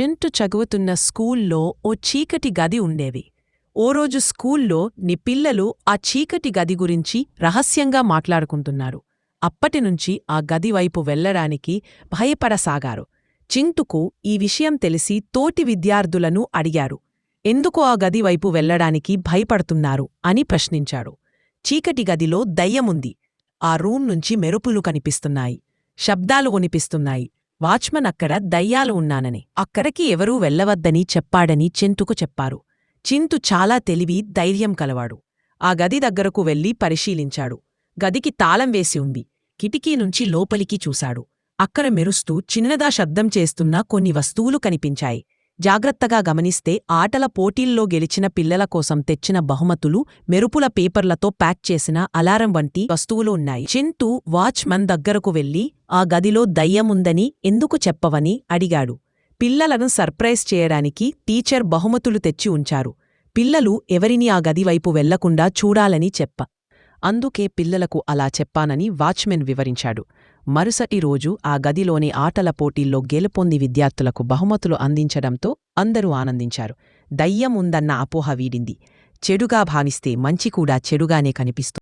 చింటు చదువుతున్న స్కూల్లో ఓ చీకటి గది ఉండేవి ఓ రోజు స్కూల్లో నీ పిల్లలు ఆ చీకటి గది గురించి రహస్యంగా మాట్లాడుకుంటున్నారు. అప్పటినుంచి ఆ గది వైపు వెళ్ళడానికి భయపడసాగారు. చింటుకు ఈ విషయం తెలిసి తోటి విద్యార్థులను అడిగారు. ఎందుకు ఆ గది వైపు వెళ్ళడానికి భయపడుతున్నారు అని ప్రశ్నించాడు. చీకటి గదిలో దయ్యముంది. ఆ రూం నుంచి మెరుపులు కనిపిస్తున్నాయి. శబ్దాలు వినిపిస్తున్నాయి. వాచ్మన్ అక్కడ దయ్యాలు ఉన్నానని. అక్కడికి ఎవరూ వెళ్ళవద్దని చెప్పాడని చింతుకు చెప్పారు. చింతు చాలా తెలివి ధైర్యం కలవాడు. ఆ గది దగ్గరకు వెళ్ళి పరిశీలించాడు. గదికి తాళం వేసి ఉంది. కిటికీ నుంచి లోపలికి చూశాడు. అక్కడ మెరుస్తూ చిన్నదా శబ్దం చేస్తున్న కొన్ని వస్తువులు కనిపించాయి. జాగ్రత్తగా గమనిస్తే ఆటల పోటీల్లో గెలిచిన పిల్లల కోసం తెచ్చిన బహుమతులు మెరుపుల పేపర్లతో ప్యాక్ చేసిన అలారం వంటి వస్తువులు ఉన్నాయి. చింటూ వాచ్మన్ దగ్గరకు వెళ్ళి ఆ గదిలో దయ్యముందని ఎందుకు చెప్పవని? అడిగాడు. పిల్లలను సర్ప్రైజ్ చేయడానికి టీచర్ బహుమతులు తెచ్చి ఉంచారు. పిల్లలు ఎవరిని ఆ గదివైపు వెళ్ళకుండా చూడాలని చెప్ప అందుకే పిల్లలకు అలా చెప్పానని వాచ్మెన్ వివరించాడు. మరుసటి రోజు ఆ గదిలోని ఆటల పోటీల్లో గెలుపొంది విద్యార్థులకు బహుమతులు అందించడంతో అందరూ ఆనందించారు. దయ్యం ఉందన్న అపోహ వీడింది. చెడుగా భావిస్తే మంచి కూడా చెడుగానే కనిపిస్తుంది.